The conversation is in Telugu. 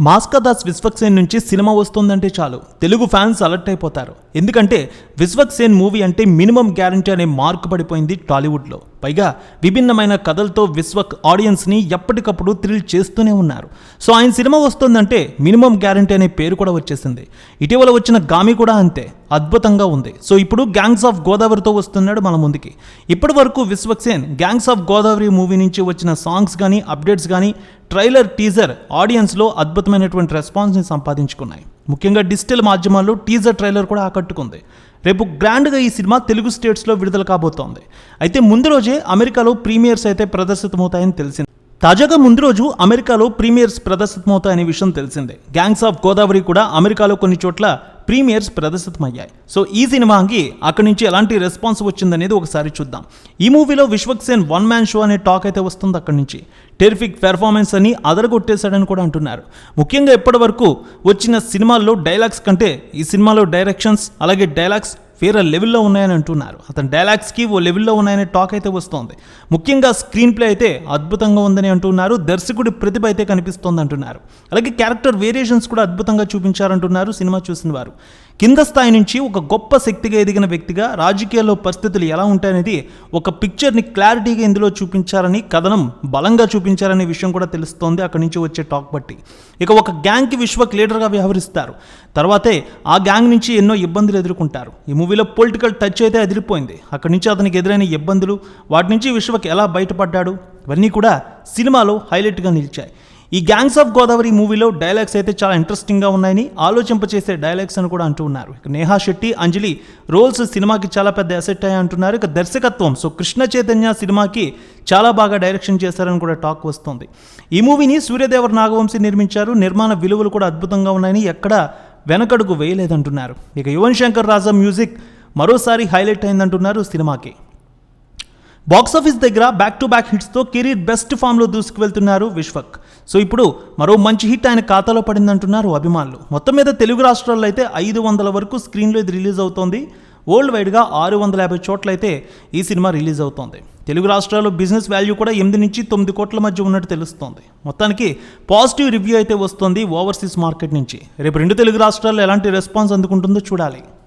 మాస్కా దాస్ విశ్వక్సేన్ నుంచి సినిమా వస్తుందంటే చాలు. తెలుగు ఫ్యాన్స్ అలర్ట్ అయిపోతారు. ఎందుకంటే విశ్వక్సేన్ మూవీ అంటే మినిమం గ్యారంటీ అనే మార్క్ పడిపోయింది టాలీవుడ్లో. పైగా విభిన్నమైన కథలతో విశ్వక్ ఆడియన్స్ని ఎప్పటికప్పుడు థ్రిల్ చేస్తూనే ఉన్నారు. సో ఆయన సినిమా వస్తుందంటే మినిమం గ్యారంటీ అనే పేరు కూడా వచ్చేసింది. ఇటీవల వచ్చిన గామి కూడా అంతే. అద్భుతంగా ఉంది. సో ఇప్పుడు గ్యాంగ్స్ ఆఫ్ గోదావరితో వస్తున్నాడు మన ముందుకి. ఇప్పటి వరకు Vishwaksen gangs of Godavari movie నుంచి వచ్చిన సాంగ్స్ కానీ అప్డేట్స్ కానీ ట్రైలర్ టీజర్ ఆడియన్స్లో అద్భుతమైనటువంటి రెస్పాన్స్ని సంపాదించుకున్నాయి. ముఖ్యంగా డిజిటల్ మాధ్యమాల్లో టీజర్ ట్రైలర్ కూడా ఆకట్టుకుంది. రేపు గ్రాండ్గా ఈ సినిమా తెలుగు స్టేట్స్లో విడుదల కాబోతోంది. అయితే ముందు రోజే అమెరికాలో ప్రీమియర్స్ అయితే ప్రదర్శితమవుతాయని తెలిసింది. తాజాగా ముందు రోజు అమెరికాలో ప్రీమియర్స్ ప్రదర్శితమవుతాయనే విషయం తెలిసిందే. గ్యాంగ్స్ ఆఫ్ గోదావరి కూడా అమెరికాలో కొన్ని చోట్ల ప్రీమియర్స్ ప్రదర్శితమయ్యాయి. సో ఈ సినిమాకి అక్కడి నుంచి ఎలాంటి రెస్పాన్స్ వచ్చిందనేది ఒకసారి చూద్దాం. ఈ మూవీలో విశ్వక్సేన్ వన్ మ్యాన్ షో అనే టాక్ అయితే వస్తుంది అక్కడి నుంచి. టెరిఫిక్ పెర్ఫార్మెన్స్ అని అదరగొట్టేశాడని కూడా అంటున్నారు. ముఖ్యంగా ఇప్పటి వరకు వచ్చిన సినిమాల్లో డైలాగ్స్ కంటే ఈ సినిమాలో డైరెక్షన్స్ అలాగే డైలాగ్స్ వేరే లెవెల్లో ఉన్నాయని అంటున్నారు. అతని డైలాగ్స్కి ఓ లెవెల్లో ఉన్నాయని టాక్ అయితే వస్తోంది. ముఖ్యంగా స్క్రీన్ ప్లే అయితే అద్భుతంగా ఉందని అంటున్నారు. దర్శకుడి ప్రతిభ అయితే కనిపిస్తోంది అంటున్నారు. అలాగే క్యారెక్టర్ వేరియేషన్స్ కూడా అద్భుతంగా చూపించారంటున్నారు సినిమా చూసిన వారు. కింద స్థాయి నుంచి ఒక గొప్ప శక్తిగా ఎదిగిన వ్యక్తిగా రాజకీయాల్లో పరిస్థితులు ఎలా ఉంటాయనేది ఒక పిక్చర్ని క్లారిటీగా ఇందులో చూపించారని కథనం బలంగా చూపించారనే విషయం కూడా తెలుస్తోంది అక్కడి నుంచి వచ్చే టాక్ బట్టి. ఇక ఒక గ్యాంగ్కి విశ్వక్ లీడర్గా వ్యవహరిస్తారు. తర్వాతే ఆ గ్యాంగ్ నుంచి ఎన్నో ఇబ్బందులు ఎదుర్కొంటారు. ఈ మూవీలో పొలిటికల్ టచ్ అయితే ఎదిరిపోయింది అక్కడి నుంచి అతనికి ఎదురైన ఇబ్బందులు వాటి నుంచి విశ్వక్ ఎలా బయటపడ్డాడు ఇవన్నీ కూడా సినిమాలో హైలైట్గా నిలిచాయి. ఈ గ్యాంగ్స్ ఆఫ్ గోదావరి మూవీలో డైలాగ్స్ అయితే చాలా ఇంట్రెస్టింగ్గా ఉన్నాయని ఆలోచింపచేసే డైలాగ్స్ అని కూడా అంటూ ఉన్నారు. ఇక నేహా శెట్టి అంజలి రోల్స్ సినిమాకి చాలా పెద్ద అసెట్ అయ్యాయి అంటున్నారు. ఇక దర్శకత్వం సో కృష్ణ చైతన్య సినిమాకి చాలా బాగా డైరెక్షన్ చేశారని కూడా టాక్ వస్తుంది. ఈ మూవీని సూర్యదేవర్ నాగవంశీ నిర్మించారు. నిర్మాణ విలువలు కూడా అద్భుతంగా ఉన్నాయని ఎక్కడ వెనకడుగు వేయలేదంటున్నారు. ఇక యువన్ శంకర్ రాజా మ్యూజిక్ మరోసారి హైలైట్ అయిందంటున్నారు సినిమాకి. బాక్సాఫీస్ దగ్గర బ్యాక్ టు బ్యాక్ హిట్స్తో కెరీర్ బెస్ట్ ఫామ్లో దూసుకువెళ్తున్నారు విశ్వక్. సో ఇప్పుడు మరో మంచి హిట్ ఆయన ఖాతాలో పడిందంటున్నారు అభిమానులు. మొత్తం మీద తెలుగు రాష్ట్రాల్లో అయితే ఐదు వందల వరకు స్క్రీన్లో ఇది రిలీజ్ అవుతోంది. వరల్డ్ వైడ్గా ఆరు వందల యాభై చోట్ల అయితే ఈ సినిమా రిలీజ్ అవుతోంది. తెలుగు రాష్ట్రాల్లో బిజినెస్ వాల్యూ కూడా ఎనిమిది నుంచి తొమ్మిది కోట్ల మధ్య ఉన్నట్టు తెలుస్తోంది. మొత్తానికి పాజిటివ్ రివ్యూ అయితే వస్తుంది ఓవర్సీస్ మార్కెట్ నుంచి. రేపు రెండు తెలుగు రాష్ట్రాల్లో ఎలాంటి రెస్పాన్స్ అందుకుంటుందో చూడాలి.